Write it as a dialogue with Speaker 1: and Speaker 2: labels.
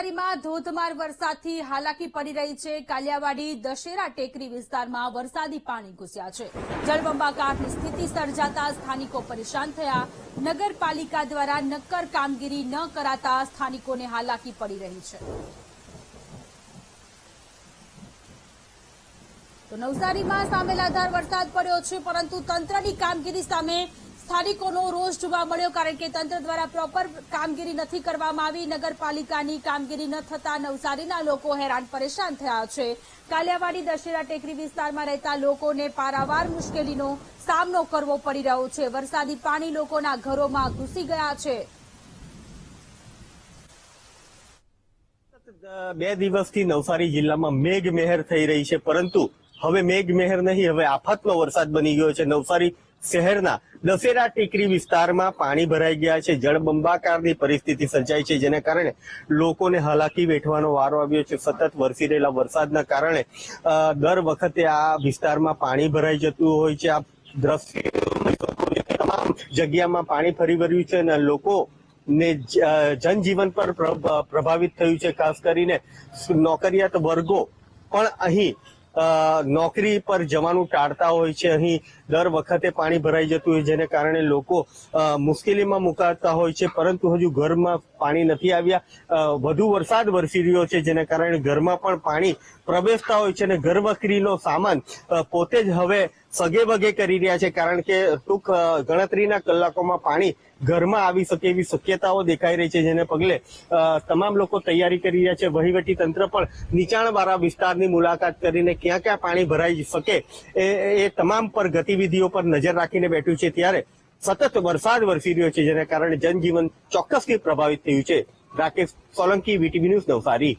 Speaker 1: નવસારીમાં ધોધમાર વરસાદથી હાલાકી પડી રહી છે. કાલિયાવાડી, દશેરા, ટેકરી વિસ્તારમાં વરસાદી પાણી ઘૂસ્યા છે. જળબંબાકારની સ્થિતિ સર્જાતા સ્થાનિકો પરેશાન થયા. નગરપાલિકા દ્વારા નક્કર કામગીરી ન કરાતા સ્થાનિકોને હાલાકી પડી રહી છે. તો નવસારીમાં સામેલાધાર વરસાદ પડ્યો છે, પરંતુ તંત્રની કામગીરી સામે સ્થાનિકોનો રોષ જોવા મળ્યો કારણ કે તંત્ર દ્વારા પ્રોપર કામગીરી નથી કરવામાં આવી. નગરપાલિકાની કામગીરી ન થતા નવસારીના લોકો હેરાન પરેશાન થયા છે. કાલિયાવાડી, દશેરા, ટેકરી વિસ્તારમાં રહેતા લોકોને પારાવાર મુશ્કેલીનો સામનો કરવો પડી રહ્યો છે. વરસાદી પાણી લોકોના ઘરોમાં ઘૂસી ગયા છે.
Speaker 2: બે દિવસથી નવસારી જિલ્લામાં મેઘ મહેર થઈ રહી છે, પરંતુ હવે મેઘ મહેર નહીં, હવે આફતનો વરસાદ બની ગયો છે. નવસારી શહેરના દશેરા ટેકરી વિસ્તારમાં પાણી ભરાઈ ગયા છે. જળબંબાકારની પરિસ્થિતિ સર્જાઈ છે, જેને કારણે લોકોને હાલાકી વેઠવાનો વારો આવ્યો છે. સતત વરસી રહેલા વરસાદના કારણે દર વખતે આ વિસ્તારમાં પાણી ભરાઈ જતું હોય છે. આ દ્રશ્ય તમામ જગ્યામાં પાણી ફરી વળ્યું છે અને લોકો ને જનજીવન પર પ્ર- પ્રભાવિત થયું છે. ખાસ કરીને નોકરિયાત વર્ગો પણ અહીં નોકરી પર જવાનું ટાળતા હોય છે. અહીં દર વખતે પાણી ભરાઈ જતું હોય જેને કારણે લોકો મુશ્કેલીમાં મુકાતા હોય છે. પરંતુ હજુ ઘરમાં પાણી નથી આવ્યા. વધુ વરસાદ વરસી રહ્યો છે, જેને કારણે ઘરમાં પણ પાણી પ્રવેશતા હોય છે અને ઘરવકરીનો સામાન પોતે જ હવે સગે વગે કરી રહ્યા છે કારણ કે ટૂંક ગણતરીના કલાકોમાં પાણી ઘરમાં આવી શકે એવી શક્યતાઓ દેખાઈ રહી છે, જેને પગલે તમામ લોકો તૈયારી કરી રહ્યા છે. વહીવટી તંત્ર પણ નીચાણવાળા વિસ્તારની મુલાકાત કરીને ક્યાં ક્યાં પાણી ભરાઈ શકે એ એ તમામ પર ગતિવિધિઓ પર નજર રાખીને બેઠું છે. ત્યારે સતત વરસાદ વરસી રહ્યો છે, જેને કારણે જનજીવન ચોક્કસથી પ્રભાવિત થયું છે. Rakesh Solanki, VTV news Navsari.